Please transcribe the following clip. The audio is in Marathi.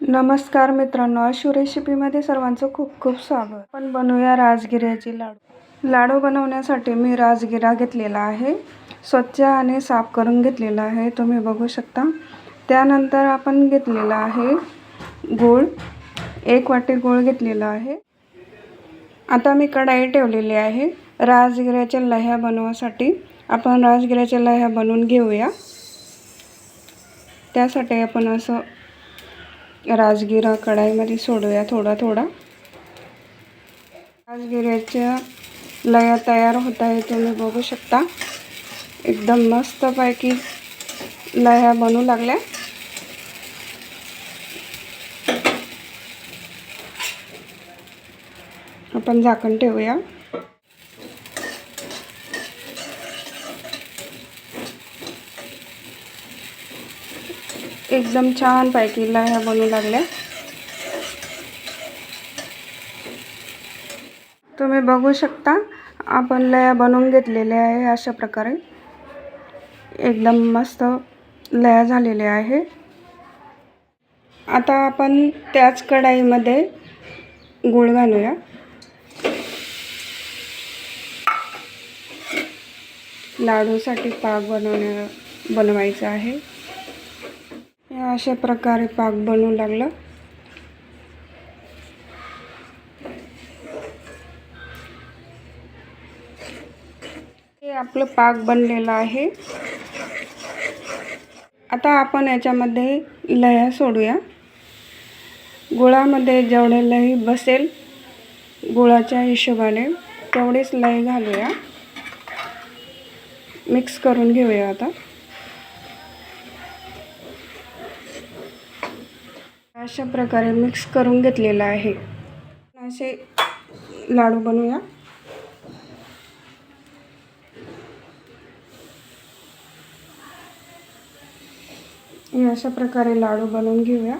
नमस्कार मित्रांनो अशू रेसिपीमध्ये सर्वांचं खूप खूप स्वागत. आपण बनवूया राजगिऱ्याचे लाडू. लाडू बनवण्यासाठी मी राजगिरा घेतलेला आहे. स्वच्छ आणि साफ करून घेतलेला आहे. तुम्ही बघू शकता. त्यानंतर आपण घेतलेला आहे गूळ. एक वाटी गूळ घेतलेला आहे. आता मी कढाई ठेवलेली आहे. राजगिऱ्याच्या लह्या बनवासाठी आपण राजगिऱ्याच्या लह्या बनवून घेऊया. त्यासाठी आपण असं राजगिरा कढाईमध्ये सोडूया थोडा थोडा. राजगिऱ्याच्या लया तयार होत आहे तुम्ही बघू शकता. एकदम मस्तपैकी लया बनू लागल्या. आपण झाकण ठेवूया. एकदम छान पैकी ह्या बनू लागल्या. तुम्ही बघू शकता आपण लया बनवून घेतलेल्या आहे अशा प्रकारे. एकदम मस्त लया झालेल्या आहे. आता आपण त्याच कढाईमध्ये गूळ घालूया. लाडूसाठी पाक बनवण्या बनवायचं आहे. अशा प्रकारे पाक बनवू लागलं. हे आपलं पाक बनलेलं आहे. आता आपण याच्यामध्ये लह्या सोडूया. गुळामध्ये जेवढे लई बसेल गुळाच्या हिशोबाने तेवढीच लई घालूया. मिक्स करून घेऊया आता. अशा प्रकारे मिक्स करून घेतलेलं आहे. असे लाडू बनवूया. अशा प्रकारे लाडू बनवून घेऊया.